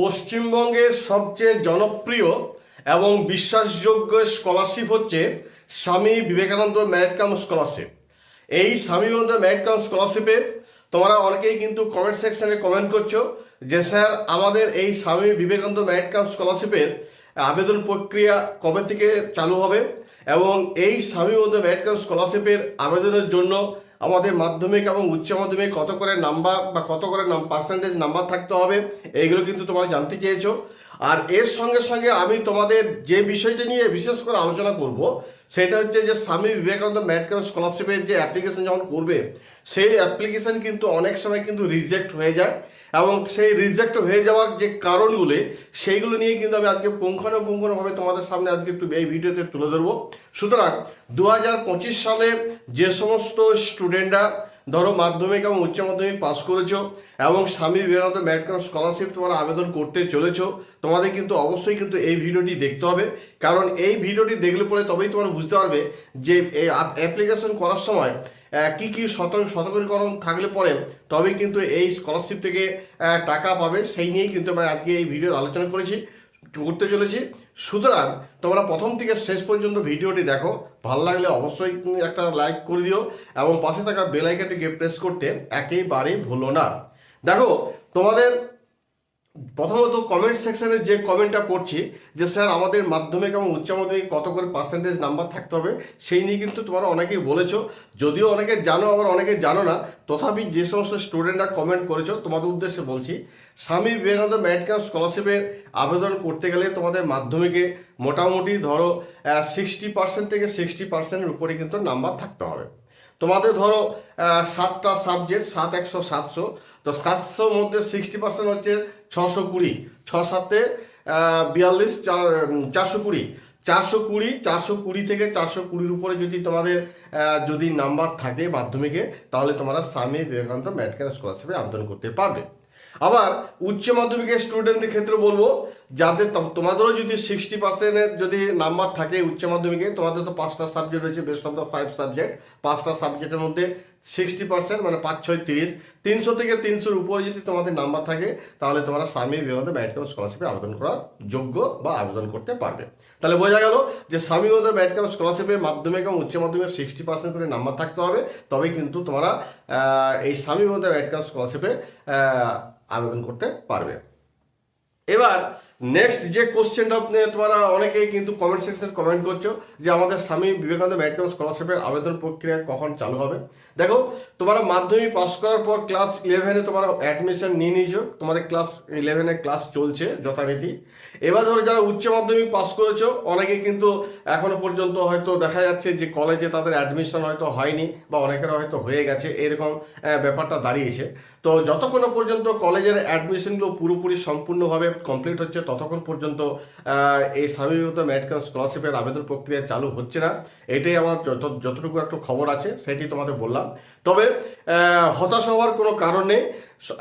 পশ্চিমবঙ্গের সবচেয়ে জনপ্রিয় এবং বিশ্বাসযোগ্য স্কলারশিপ হচ্ছে স্বামী বিবেকানন্দ ম্যারিট কাম স্কলারশিপ। এই স্বামী বিবেকানন্দ ম্যারিট কাম স্কলারশিপে তোমরা অনেকেই কিন্তু কমেন্ট সেকশনে কমেন্ট করছ যে, স্যার, আমাদের এই স্বামী বিবেকানন্দ ম্যারিট কাম স্কলারশিপের আবেদন প্রক্রিয়া কবে থেকে চালু হবে? এবং এই স্বামী বিবেকানন্দ ম্যারিট কাম স্কলারশিপের আবেদনের জন্য আমাদের মাধ্যমিক এবং উচ্চ মাধ্যমিক কত করে নাম্বার বা কত করে নাম পার্সেন্টেজ নাম্বার থাকতে হবে, এইগুলো কিন্তু তোমরা জানতে চেয়েছো। আর এর সঙ্গে সঙ্গে আমি তোমাদের যে বিষয়টি নিয়ে বিশেষ করে আলোচনা করব, সেটা হচ্ছে যে স্বামী বিবেকানন্দ ম্যাটকাম স্কলারশিপের যে অ্যাপ্লিকেশন যখন করবে, সেই অ্যাপ্লিকেশন কিন্তু অনেক সময় কিন্তু রিজেক্ট হয়ে যায় এবং সেই রিজেক্ট হয়ে যাওয়ার যে কারণগুলো, সেইগুলো নিয়ে কিন্তু আমি আজকে পুঙ্খানুপুঙ্খানুভাবে তোমাদের সামনে আজকে একটু এই ভিডিওতে তুলে ধরবো। সুতরাং দু হাজার পঁচিশ সালে যে সমস্ত স্টুডেন্টরা ধরো মাধ্যমিক এবং উচ্চ মাধ্যমিক পাস করেছ এবং স্বামী বিবেকানন্দ ম্যাটকাম স্কলারশিপ তোমরা আবেদন করতে চলেছো, তোমাদের কিন্তু অবশ্যই কিন্তু এই ভিডিওটি দেখতে হবে। কারণ এই ভিডিওটি দেখলে পরে তবেই তোমরা বুঝতে পারবে যে এই অ্যাপ্লিকেশন করার সময় কি কি সতর্ক সতর্কীকরণ থাকলে পরে তবেই কিন্তু এই স্কলারশিপ থেকে টাকা পাবে। সেই নিয়েই কিন্তু আমি আজকে এই ভিডিও আলোচনা করেছি। করতে চলেছি। সুতরাং তোমরা প্রথম থেকে শেষ পর্যন্ত ভিডিওটি দেখো। ভালো লাগলে অবশ্যই একটা লাইক করে দিও এবং পাশে থাকা বেল আইকনটিকে প্রেস করতে একেবারেই ভুলো না। দেখো, তোমাদের প্রথমত কমেন্ট সেকশনে যে কমেন্টটা করছি, যে স্যার আমাদের মাধ্যমিক এবং উচ্চ মাধ্যমিক কত করে পার্সেন্টেজ নাম্বার থাকতে হবে, সেই নিয়ে কিন্তু তোমরা অনেকেই বলেছ। যদিও অনেকে জানো, আবার অনেকে জানো না, তথাপি যে সমস্ত স্টুডেন্টরা কমেন্ট করেছ, তোমাদের উদ্দেশ্যে বলছি, স্বামী বিবেকানন্দ ম্যারিট কাম স্কলারশিপের আবেদন করতে গেলে তোমাদের মাধ্যমিকে মোটামুটি ধরো সিক্সটি পার্সেন্ট থেকে সিক্সটি পার্সেন্টের উপরে কিন্তু নাম্বার থাকতে হবে। তোমাদের ধরো সাতটা সাবজেক্ট সাত একশো, সাতশো। তো সাতশোর মধ্যে সিক্সটি পার্সেন্ট হচ্ছে ছশো কুড়ি। ছ সাতে বিয়াল্লিশ, চার চারশো কুড়ি। চারশো কুড়ি চারশো কুড়ি থেকে চারশো কুড়ির উপরে যদি তোমাদের যদি নাম্বার থাকে মাধ্যমিকে, তাহলে তোমরা স্বামী বিবেকানন্দ মেডিকেল স্কলারশিপে আবেদন করতে পারবে। আবার উচ্চ মাধ্যমিকের স্টুডেন্টদের ক্ষেত্রে বলব, যাদের তম- তোমাদেরও যদি সিক্সটি পার্সেন্টের যদি নাম্বার থাকে উচ্চ মাধ্যমিকে, তোমাদের তো পাঁচটা সাবজেক্ট রয়েছে best of the five subject পাঁচটা সাবজেক্টের মধ্যে সিক্সটি পার্সেন্ট মানে পাঁচ, ছয়, তিরিশ। তিনশো থেকে তিনশোর উপরে যদি তোমাদের নাম্বার থাকে, তাহলে তোমরা স্বামী বিবেকানন্দ ম্যাটকাম স্কলারশিপে আবেদন করার যোগ্য বা আবেদন করতে পারবে। তাহলে বোঝা গেল যে স্বামী বিবেকানন্দ ম্যাটকাম স্কলারশিপে মাধ্যমিক এবং উচ্চ মাধ্যমিক সিক্সটি পার্সেন্ট করে নাম্বার থাকতে হবে। তবেই কিন্তু তোমরা এই স্বামী বিবেকানন্দ ম্যাটকাম স্কলারশিপে আবেদন করতে পারবে। এবার নেক্সট যে কোশ্চেনটা তোমরা অনেকেই কিন্তু কমেন্ট সেকশনে কমেন্ট করছ, যে আমাদের স্বামী বিবেকানন্দ ম্যাটকাম স্কলারশিপের আবেদন প্রক্রিয়া কখন চালু হবে? দেখো, তোমরা মাধ্যমিক পাস করার পর ক্লাস ইলেভেনে তোমরা অ্যাডমিশন নিয়ে নিয়েছো, তোমাদের ক্লাস ইলেভেনে ক্লাস চলছে যথারীতি। এবার ধরো যারা উচ্চ মাধ্যমিক পাস করেছ, অনেকে কিন্তু এখনও পর্যন্ত হয়তো দেখা যাচ্ছে যে কলেজে তাদের অ্যাডমিশন হয়তো হয়নি, বা অনেকের হয়তো হয়ে গেছে, এরকম ব্যাপারটা দাঁড়িয়েছে। তো যতক্ষণ পর্যন্ত কলেজের অ্যাডমিশনগুলো পুরোপুরি সম্পূর্ণভাবে কমপ্লিট হচ্ছে ততক্ষণ পর্যন্ত এই এই স্বামীগত মেডিকেল স্কলারশিপের আবেদন প্রক্রিয়া চালু হচ্ছে না। এটাই আমার যত, যতটুকু একটু খবর আছে, সেটি তোমাদের বললাম। তবে হতাশ হওয়ার কোনো কারণে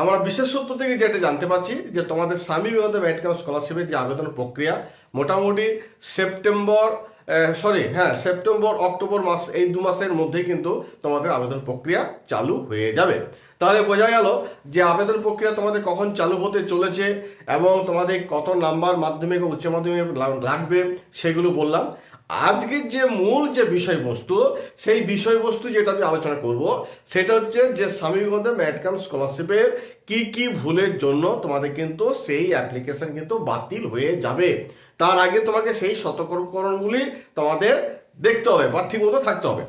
আমরা বিশেষ সূত্র থেকে যেটা জানতে পারছি, যে তোমাদের স্বামী বিবেকানন্দ মেডিকেল স্কলারশিপের যে আবেদন প্রক্রিয়া, মোটামুটি সেপ্টেম্বর সরি হ্যাঁ সেপ্টেম্বর অক্টোবর মাস, এই দু মাসের মধ্যেই কিন্তু তোমাদের আবেদন প্রক্রিয়া চালু হয়ে যাবে। তাহলে বোঝা গেল যে আবেদন প্রক্রিয়া তোমাদের কখন চালু হতে চলেছে এবং তোমাদের কত নাম্বার মাধ্যমিক ও উচ্চ মাধ্যমিক লাগবে সেগুলো বললাম। আজকের যে মূল যে বিষয়বস্তু, সেই বিষয়বস্তু যেটা আমি আলোচনা করব, সেটা হচ্ছে যে স্বামী বিবেকানন্দ ম্যাটকাম স্কলারশিপের কি কি ভুলের জন্য তোমাদের কিন্তু সেই অ্যাপ্লিকেশন কিন্তু বাতিল হয়ে যাবে। তার আগে তোমাকে সেই সতর্কীকরণগুলি তোমাদের দেখতে হবে বা ঠিকমতো থাকতে হবে।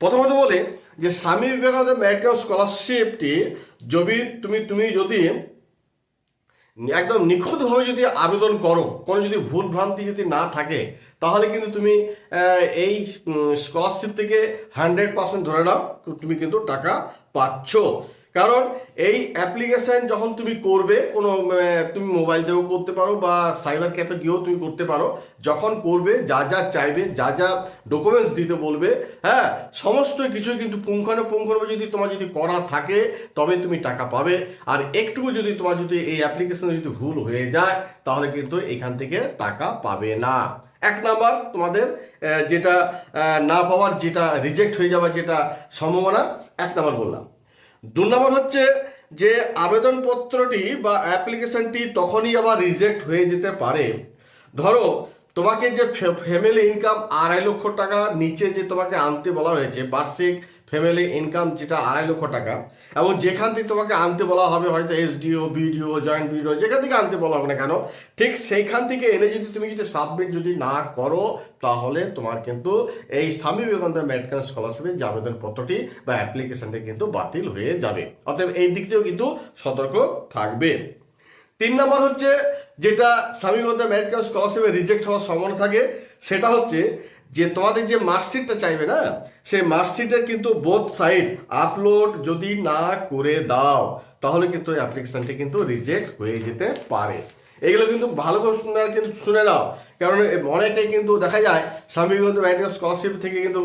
প্রথমত বলে যে স্বামী বিবেকানন্দ ম্যাটকাম স্কলারশিপটি যদি তুমি তুমি যদি একদম নিখুঁতভাবে যদি আবেদন করো, কোনো যদি ভুল ভ্রান্তি যদি না থাকে, তাহলে কিন্তু তুমি এই স্কলারশিপ থেকে হান্ড্রেড পার্সেন্ট ধরে নাও, তুমি কিন্তু টাকা পাচ্ছ। কারণ এই অ্যাপ্লিকেশন যখন তুমি করবে, কোনো তুমি মোবাইল দিয়েও করতে পারো বা সাইবার ক্যাফে গিয়েও তুমি করতে পারো, যখন করবে, যা যা চাইবে, যা যা ডকুমেন্টস দিতে বলবে হ্যাঁ সমস্ত কিছু কিন্তু পুঙ্খানুপুঙ্খভাবে যদি তোমার যদি করা থাকে, তবে তুমি টাকা পাবে। আর একটুকু যদি তোমার যদি এই অ্যাপ্লিকেশনে যদি ভুল হয়ে যায়, তাহলে কিন্তু এখান থেকে টাকা পাবে না। এক নাম্বার, তোমাদের যেটা না পাওয়ার যেটা রিজেক্ট হয়ে যাওয়ার যেটা সম্ভাবনা, এক নাম্বার বললাম। দু নম্বর হচ্ছে যে আবেদনপত্রটি বা অ্যাপ্লিকেশনটি তখনই আবার রিজেক্ট হয়ে যেতে পারে। ধরো, তোমাকে যে ফ্যামিলি ইনকাম আড়াই লক্ষ টাকা নিচে যে তোমাকে আনতে বলা হয়েছে, বার্ষিক ফ্যামিলি ইনকাম যেটা আড়াই লক্ষ টাকা, এবং যেখান থেকে তোমাকে আনতে বলা হবে, হয়তো এসডিও বিডিও জয়েন্ট বিডিও যেখান থেকে আনতে বলা হবে না কেন, ঠিক সেইখান থেকে এনে যদি তুমি যদি সাবমিট যদি না করো, তাহলে তোমার কিন্তু এই স্বামী বিবেকানন্দ মেডিকেল স্কলারশিপের যে আবেদনপত্রটি বা অ্যাপ্লিকেশনটি কিন্তু বাতিল হয়ে যাবে। অতএব এই দিক দিয়েও কিন্তু সতর্ক থাকবে। তিন নম্বর হচ্ছে, যেটা স্বামী বিবেকানন্দ মেডিকেল স্কলারশিপে রিজেক্ট হওয়ার সম্ভাবনা থাকে, সেটা হচ্ছে যে তোমাদের যে মার্কশিটটা চাইবে না, সেই মার্কশিটের কিন্তু বোথ সাইড আপলোড যদি না করে দাও, তাহলে কিন্তু অ্যাপ্লিকেশনটি কিন্তু রিজেক্ট হয়ে যেতে পারে। এগুলো কিন্তু ভালো করে শুনে কিন্তু শুনে নাও। কারণ এ অনেকেই কিন্তু দেখা যায়, স্বামী মেডিকেল স্কলারশিপ থেকে কিন্তু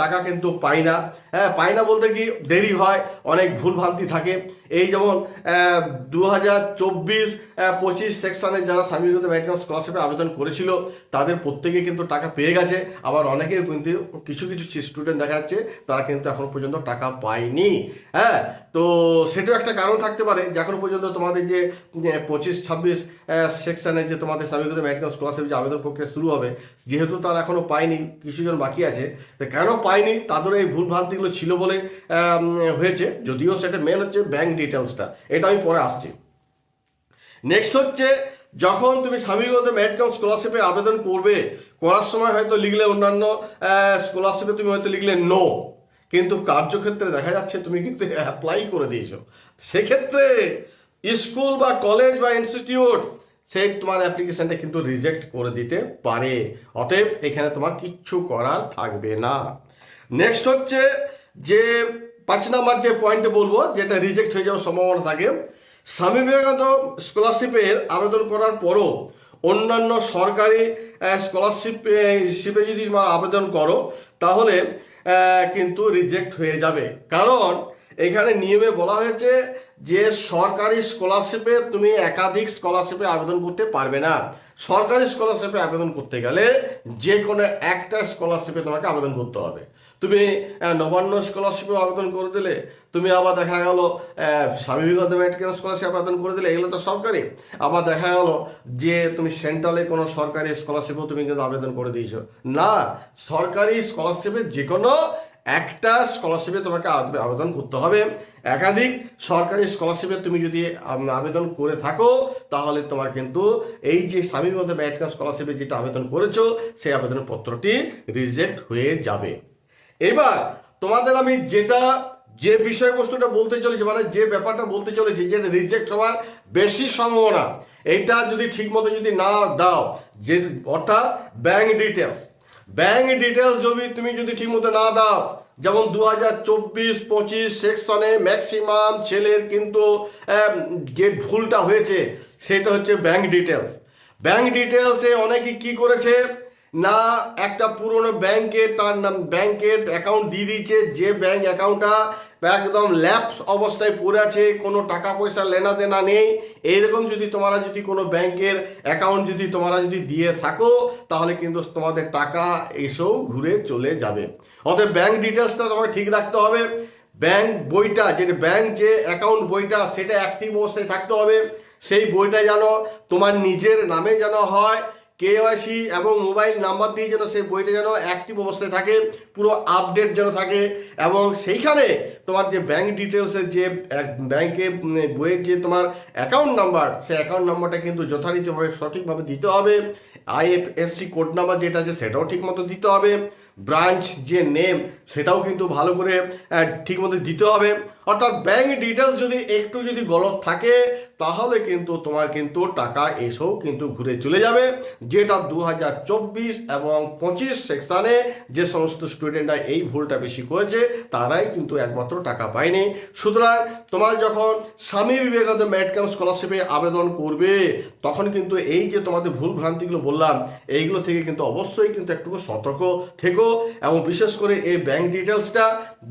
টাকা কিন্তু পায় না। হ্যাঁ পায় না বলতে কি দেরি হয়, অনেক ভুলভ্রান্তি থাকে। এই যেমন দু হাজার চব্বিশ পঁচিশ সেকশনে যারা স্বামী বিবেকানন্দ মেডিকেল স্কলারশিপে আবেদন করেছিল, তাদের প্রত্যেকে কিন্তু টাকা পেয়ে গেছে। আবার অনেকেই কিন্তু কিছু কিছু স্টুডেন্ট দেখা যাচ্ছে, তারা কিন্তু এখন পর্যন্ত টাকা পায়নি। হ্যাঁ তো সেটাও একটা কারণ থাকতে পারে যে এখন পর্যন্ত তোমাদের যে পঁচিশ, ছাব্বিশ সেকশানে যে তোমাদের স্বামী বিবেকানন্দ স্কলারশিপ যে আবেদন প্রক্রিয়া শুরু হবে, যেহেতু তারা এখনও পায়নি কিছুজন বাকি আছে কেন পায়নি? তাদের এই ভুল ভ্রান্তিগুলো ছিল বলে হয়েছে, যদিও সেটা মেন হচ্ছে ব্যাংক ডিটেলসটা এটা আমি পরে আসছি। নেক্সট হচ্ছে, যখন তুমি স্বামী বিবেকানন্দ মেডিকেল স্কলারশিপে আবেদন করবে, করার সময় হয়তো লিখলে অন্যান্য স্কলারশিপে তুমি হয়তো লিখলে নো কিন্তু কার্যক্ষেত্রে দেখা যাচ্ছে তুমি কিন্তু অ্যাপ্লাই করে দিয়েছ। সেক্ষেত্রে স্কুল বা কলেজ বা ইনস্টিটিউট সে তোমার অ্যাপ্লিকেশনটা কিন্তু রিজেক্ট করে দিতে পারে। অতএব এখানে তোমার কিচ্ছু করার থাকবে না। নেক্সট হচ্ছে যে পাঁচ নাম্বার যে পয়েন্টে বলব, যেটা রিজেক্ট হয়ে যাওয়ার সম্ভাবনা থাকে, স্বামী বিবেকানন্দ স্কলারশিপের আবেদন করার পরও অন্যান্য সরকারি স্কলারশিপে শিপে যদি তোমরা আবেদন করো, তাহলে কিন্তু রিজেক্ট হয়ে যাবে। কারণ এখানে নিয়মে বলা হয়েছে যে সরকারি স্কলারশিপে তুমি একাধিক স্কলারশিপে আবেদন করতে পারবে না। সরকারি স্কলারশিপে আবেদন করতে গেলে যে কোনো একটা স্কলারশিপে তোমাকে আবেদন করতে হবে। তুমি নবান্ন স্কলারশিপে আবেদন করে দিলে, তুমি আবার দেখা গেল স্বামী মেডিকেল স্কলারশিপ আবেদন করে দিলে, এগুলো তো সরকারি। আবার দেখা গেল যে তুমি সেন্ট্রালে কোনো সরকারি স্কলারশিপেও তুমি কিন্তু আবেদন করে দিয়েছ। না, সরকারি স্কলারশিপে যে কোনো একটা স্কলারশিপে তোমাকে আবে- আবেদন করতে হবে। একাধিক সরকারি স্কলারশিপে তুমি যদি আবেদন করে থাকো, তাহলে তোমার কিন্তু এই যে স্বামীর মধ্যে মেডিকেল স্কলারশিপে যেটা আবেদন করেছ, সেই আবেদন পত্রটি রিজেক্ট হয়ে যাবে। এবার, তোমাদের আমি যেটা, যে বিষয়বস্তুটা বলতে চলেছি মানে যে ব্যাপারটা বলতে চলেছি, যে রিজেক্ট হওয়ার বেশি সম্ভাবনা, এইটা যদি ঠিক মতো যদি না দাও, যে, অর্থাৎ ব্যাংক ডিটেলস ব্যাংক ডিটেলস যদি তুমি যদি ঠিক মতো না দাও, যেমন দু হাজার চব্বিশ, পঁচিশ সেকশনে ম্যাক্সিমাম ছেলের কিন্তু যে ভুলটা হয়েছে, সেটা হচ্ছে ব্যাংক ডিটেলস ব্যাংক ডিটেলসে অনেকে কি করেছে, না, একটা পুরনো ব্যাংকে তার নাম, ব্যাংকের অ্যাকাউন্ট দিয়ে দিয়েছে, যে ব্যাংক অ্যাকাউন্টটা একদম ল্যাপস অবস্থায় পড়ে আছে, কোনো টাকা পয়সা লেনা দেনা নেই, এইরকম যদি তোমরা যদি কোনো ব্যাংকের অ্যাকাউন্ট যদি তোমরা যদি দিয়ে থাকো, তাহলে কিন্তু তোমাদের টাকা এসেও ঘুরে চলে যাবে। অতএব ব্যাংক ডিটেলসটা তোমাকে ঠিক রাখতে হবে। ব্যাংক বইটা যেটা ব্যাংক যে অ্যাকাউন্ট বইটা, সেটা অ্যাক্টিভ অবস্থায় থাকতে হবে। সেই বইটা যেন তোমার নিজের নামে যেন হয় কেওয়াইসি এবং মোবাইল নাম্বার দিয়ে যেন সেই বইটা যেন অ্যাক্টিভ অবস্থায় থাকে, পুরো আপডেট যেন থাকে এবং সেইখানে তোমার যে ব্যাংক ডিটেলসের যে ব্যাংকে বইয়ের যে তোমার অ্যাকাউন্ট নাম্বার সেই অ্যাকাউন্ট নাম্বারটা কিন্তু যথারীতিভাবে সঠিকভাবে দিতে হবে। আইএফএসসি কোড নাম্বার যেটা আছে সেটাও ঠিক মতো দিতে হবে। ব্রাঞ্চ যে নেম সেটাও কিন্তু ভালো করে ঠিক মতো দিতে হবে। অর্থাৎ ব্যাংক ডিটেলস যদি একটু যদি গলত থাকে তাহলে কিন্তু তোমার কিন্তু টাকা এসেও কিন্তু ঘুরে চলে যাবে। যেটা দু হাজার চব্বিশ এবং পঁচিশ সেকশানে যে সমস্ত স্টুডেন্টরা এই ভুলটা বেশি করেছে, তারাই কিন্তু একমাত্র টাকা পায়নি। সুতরাং তোমার যখন স্বামী বিবেকানন্দ মেডিকেল স্কলারশিপে আবেদন করবে, তখন কিন্তু এই যে তোমাদের ভুল ভ্রান্তিগুলো বললাম, এইগুলো থেকে কিন্তু অবশ্যই কিন্তু একটু সতর্ক থেকো এবং বিশেষ করে এই ব্যাংক ডিটেলসটা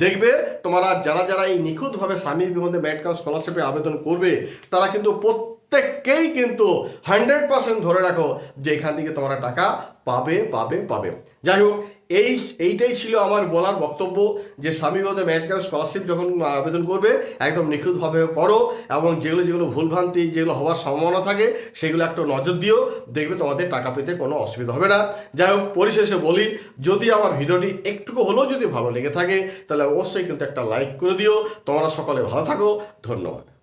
দেখবে। তোমরা যারা যারা এই নিখুঁতভাবে স্বামী বিবেকানন্দ মেডিকেল স্কলারশিপে আবেদন করবে, তারা কিন্তু প্রত্যেককেই কিন্তু হান্ড্রেড পার্সেন্ট ধরে রাখো যে এখান থেকে তোমরা টাকা পাবে পাবে পাবে। যাই হোক, এই, এইটাই ছিল আমার বলার বক্তব্য যে স্বামী বিবেকানন্দ ম্যারিট স্কলারশিপ যখন আবেদন করবে, একদম নিখুঁতভাবে করো এবং যেগুলো যেগুলো ভুলভ্রান্তি, যেগুলো হওয়ার সম্ভাবনা থাকে, সেগুলো একটু নজর দিও, দেখবে তোমাদের টাকা পেতে কোনো অসুবিধা হবে না। যাই হোক, পরিশেষে বলি, যদি আমার ভিডিওটি একটুকু হলেও যদি ভালো লেগে থাকে, তাহলে অবশ্যই কিন্তু একটা লাইক করে দিও। তোমরা সকলে ভালো থাকো, ধন্যবাদ।